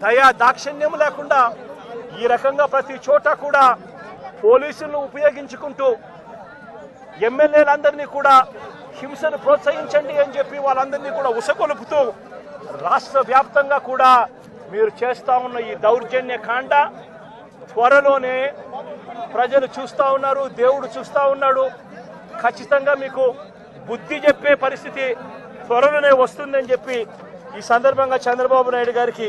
దయా దాక్షిణ్యం లేకుండా ఈ రకంగా ప్రతి చోట కూడా పోలీసులను ఉపయోగించుకుంటూ ఎమ్మెల్యేలందరినీ కూడా హింసను ప్రోత్సహించండి అని చెప్పి వాళ్ళందరినీ కూడా ఉసగొలుపుతూ రాష్ట్ర వ్యాప్తంగా కూడా మీరు చేస్తా ఉన్న ఈ దౌర్జన్య కాండ త్వరలోనే ప్రజలు చూస్తూ ఉన్నారు దేవుడు చూస్తూ ఉన్నాడు. ఖచ్చితంగా మీకు బుద్ధి చెప్పే పరిస్థితి త్వరలోనే వస్తుందని చెప్పి ఈ సందర్భంగా చంద్రబాబు నాయుడు గారికి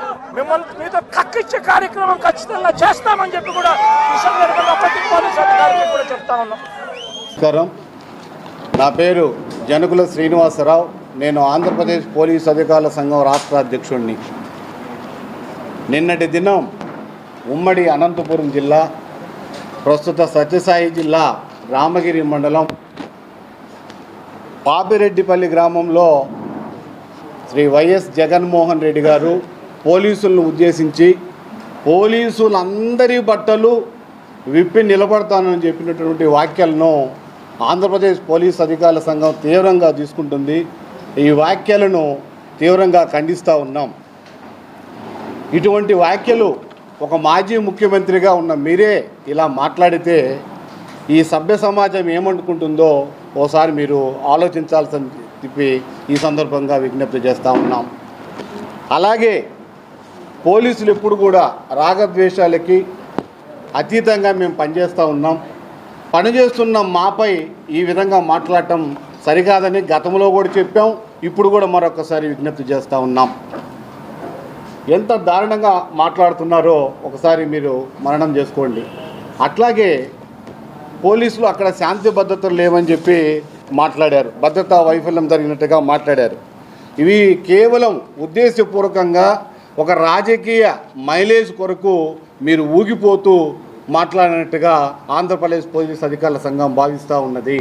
మిమ్మల్ని మీతో కక్కిచ్చే కార్యక్రమం ఖచ్చితంగా చేస్తామని చెప్పి కూడా ఈ సందర్భంగా ప్రతి కూడా చెప్తా ఉన్నాం. నమస్కారం. నా పేరు జనకుల శ్రీనివాసరావు. నేను ఆంధ్రప్రదేశ్ పోలీస్ అధికారుల సంఘం రాష్ట్ర అధ్యక్షుడిని నిన్నటి దినం ఉమ్మడి అనంతపురం జిల్లా ప్రస్తుత సత్యసాయి జిల్లా రామగిరి మండలం పాపిరెడ్డిపల్లి గ్రామంలో శ్రీ వైఎస్ జగన్మోహన్ రెడ్డి గారు పోలీసులను ఉద్దేశించి పోలీసులందరి బట్టలు విప్పి నిలబడతానని చెప్పినటువంటి వ్యాఖ్యలను ఆంధ్రప్రదేశ్ పోలీస్ అధికారుల సంఘం తీవ్రంగా తీసుకుంటుంది. ఈ వ్యాఖ్యలను తీవ్రంగా ఖండిస్తూ ఉన్నాం. ఇటువంటి వ్యాఖ్యలు ఒక మాజీ ముఖ్యమంత్రిగా ఉన్న మీరే ఇలా మాట్లాడితే ఈ సభ్య సమాజం ఏమనుకుంటుందో ఓసారి మీరు ఆలోచించాల్సిన చెప్పి ఈ సందర్భంగా విజ్ఞప్తి చేస్తూ ఉన్నాం. అలాగే పోలీసులు ఎప్పుడు కూడా రాగద్వేషాలకి అతీతంగా మేము పనిచేస్తూ ఉన్నాం. పనిచేస్తున్న మాపై ఈ విధంగా మాట్లాడటం సరికాదని గతంలో కూడా చెప్పాం. ఇప్పుడు కూడా మరొకసారి విజ్ఞప్తి చేస్తూ ఉన్నాం. ఎంత దారుణంగా మాట్లాడుతున్నారో ఒకసారి మీరు మరణం చేసుకోండి. అట్లాగే పోలీసులు అక్కడ శాంతి భద్రతలు లేవని చెప్పి మాట్లాడారు. భద్రతా వైఫల్యం జరిగినట్టుగా మాట్లాడారు. ఇవి కేవలం ఉద్దేశపూర్వకంగా ఒక రాజకీయ మైలేజ్ కొరకు మీరు ఊగిపోతూ మాట్లాడినట్టుగా ఆంధ్రప్రదేశ్ పోలీస్ అధికారుల సంఘం భావిస్తూ ఉన్నది.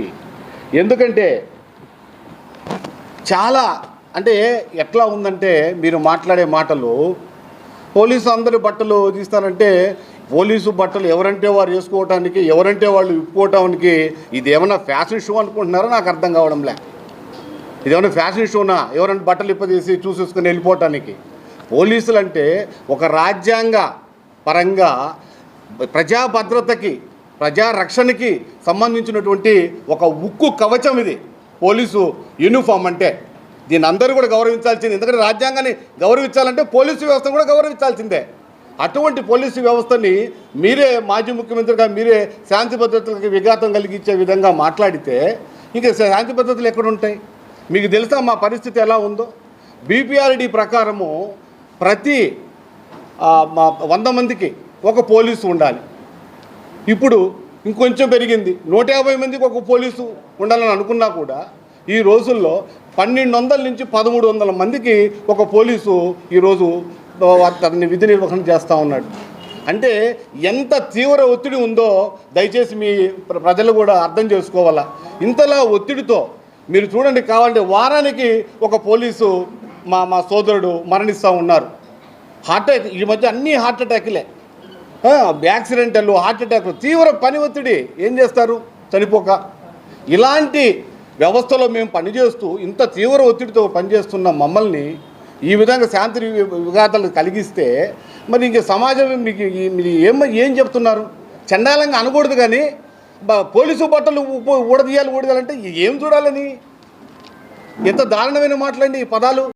ఎందుకంటే చాలా అంటే ఎట్లా ఉందంటే మీరు మాట్లాడే మాటలు పోలీసు అందరి బట్టలు తీస్తారంటే పోలీసు బట్టలు ఎవరంటే వారు వేసుకోవటానికి ఎవరంటే వాళ్ళు విప్పుకోవటానికి ఇది ఫ్యాషన్ షో అనుకుంటున్నారో? నాకు అర్థం కావడంలే. ఇదేమన్నా ఫ్యాషన్ షోనా? ఎవరైనా బట్టలు ఇప్పదీసి చూసేసుకుని వెళ్ళిపోవటానికి. పోలీసులు అంటే ఒక రాజ్యాంగ పరంగా ప్రజా భద్రతకి ప్రజా రక్షణకి సంబంధించినటువంటి ఒక ఉక్కు కవచం ఇది. పోలీసు యూనిఫామ్ అంటే. దీని అందరూ కూడా గౌరవించాల్సింది. ఎందుకంటే రాజ్యాంగాన్ని గౌరవించాలంటే పోలీసు వ్యవస్థ కూడా గౌరవించాల్సిందే. అటువంటి పోలీసు వ్యవస్థని మీరే మాజీ ముఖ్యమంత్రిగా మీరే శాంతి భద్రతలకు విఘాతం కలిగించే విధంగా మాట్లాడితే ఇంకా శాంతి భద్రతలు ఎక్కడ ఉంటాయి? మీకు తెలుసా మా పరిస్థితి ఎలా ఉందో? బీపీఆర్డీ ప్రకారము ప్రతి వంద మందికి ఒక పోలీసు ఉండాలి. ఇప్పుడు ఇంకొంచెం పెరిగింది. నూట యాభై మందికి ఒక పోలీసు ఉండాలని అనుకున్నా కూడా ఈ రోజుల్లో పన్నెండు వందల నుంచి పదమూడు వందల మందికి ఒక పోలీసు ఈరోజు అతన్ని విధి నిర్వహణ చేస్తూ ఉన్నాడు. అంటే ఎంత తీవ్ర ఒత్తిడి ఉందో దయచేసి మీ ప్ర- ప్రజలు కూడా అర్థం చేసుకోవాలా. ఇంతలా ఒత్తిడితో మీరు చూడండి కావాలంటే వారానికి ఒక పోలీసు మా మా సోదరుడు మరణిస్తూ ఉన్నారు. హార్ట్ అటాక్ ఈ మధ్య అన్ని హార్ట్ అటాక్లే యాక్సిడెంటల్ హార్ట్ అటాక్లు తీవ్ర పని ఒత్తిడి. ఏం చేస్తారు? చనిపోక. ఇలాంటి వ్యవస్థలో మేము పనిచేస్తూ ఇంత తీవ్ర ఒత్తిడితో పనిచేస్తున్న మమ్మల్ని ఈ విధంగా శాంతి విఘాతాలు కలిగిస్తే మరి ఇంక సమాజం మీకు మీరు ఏం ఏం చెప్తున్నారు? చండాలంగా అనకూడదు కానీ పోలీసు బట్టలు ఊడదీయాలి ఊడదీయాలంటే ఏం చూడాలని? ఎంత దారుణమైన మాటలండి ఈ పదాలు.